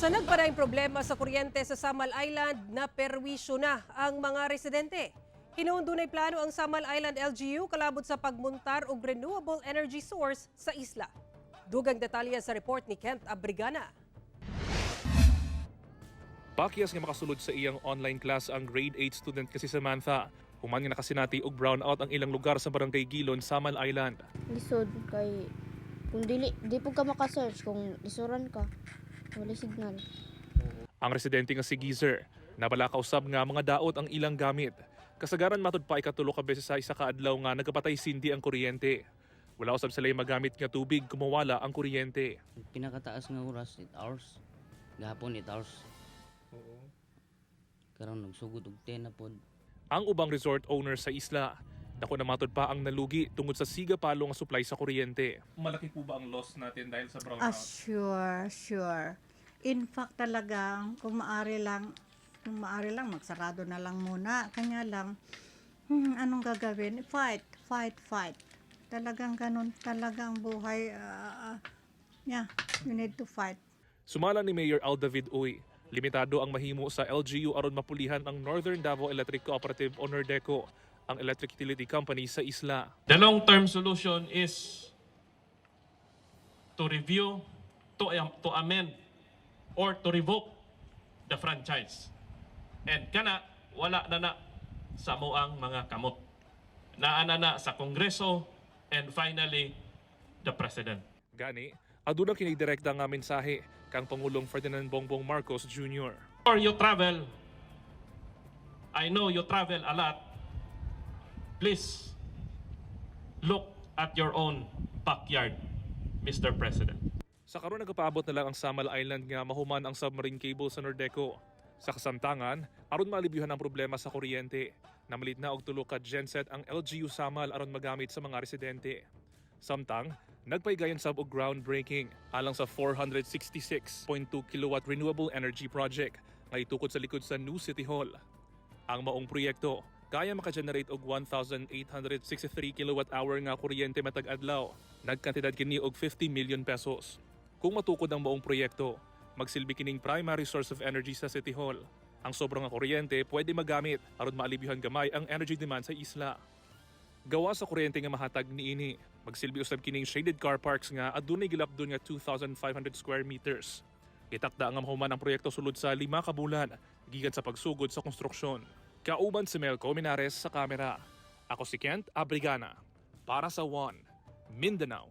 Sa nagpadaing problema sa kuryente sa Samal Island, na perwisyo na ang mga residente. Hinuon dunay plano ang Samal Island LGU kalabot sa pagmuntar og renewable energy source sa isla. Dugang detalye sa report ni Kent Abrigana. Pakyas nga makasulod sa iyang online class ang grade 8 student kasi Samantha. Human nga nakasinati og brownout ang ilang lugar sa barangay Gilon, Samal Island. lisod kay kung dili di po ka maka-search kung lisuran ka wala signal Ang residente nga si Geezer, nabala kausab nga mga daot ang ilang gamit. Kasagaran matud pa ikatulo ka beses sa isa ka adlaw nga nagapatay sindi ang kuryente. Wala usab sila magamit nga tubig kumawala ang kuryente. pinakataas nga oras 8 hours gahapon 8 hours karon nagsugod og 10 na pod Ang ubang resort owner sa isla, dako na matud pa ang nalugi tungod sa siga palo nga supply sa kuryente. Malaki po ba ang loss natin dahil sa Ah, sure, sure. In fact talagang kung maari lang, kung maari lang, magsarado na lang muna. Kanya lang, hmm, anong gagawin? Fight, fight, fight. Talagang ganun talaga ang buhay. ah, yeah, you need to fight. Sumala ni Mayor Al David Uy, limitado ang mahimo sa LGU aron mapulihan ang Northern Davao Electric Cooperative o NORDECO, ang electric utility company sa isla. The long-term solution is to review, to, to amend, or to revoke the franchise. And kana, wala na na sa moang mga kamot. Naana na sa Kongreso, and finally, the President. Gani, aduna kini direkta nga mensahe kang Pangulong Ferdinand Bongbong Marcos Jr. Or you travel, I know you travel a lot, please look at your own backyard, Mr. President. Sa karon nagapaabot na lang ang Samal Island nga mahuman ang submarine cable sa Nordeco. Sa kasamtangan, aron malibyuhan ang problema sa kuryente. Namalit na og tulo ka genset ang LGU Samal aron magamit sa mga residente. Samtang, nagpaygayon sab og groundbreaking alang sa 466.2 kilowatt renewable energy project nga itukod sa likod sa New City Hall. Ang maong proyekto kaya maka-generate og 1,863 kilowatt-hour nga kuryente matag adlaw. Nagkantidad kini og 50 million pesos. Kung matukod ang maong proyekto, magsilbi kining primary source of energy sa City Hall. Ang sobrang nga kuryente pwede magamit aron maalibyuhan gamay ang energy demand sa isla. Gawa sa kuryente nga mahatag niini, magsilbi usab kining shaded car parks nga adunay gilapdon nga 2,500 square meters. Itakda nga mahuman ang proyekto sulod sa lima ka bulan, gikan sa pagsugod sa konstruksyon. Kauban si Melco Minares sa kamera. Ako si Kent Abrigana para sa One, Mindanao.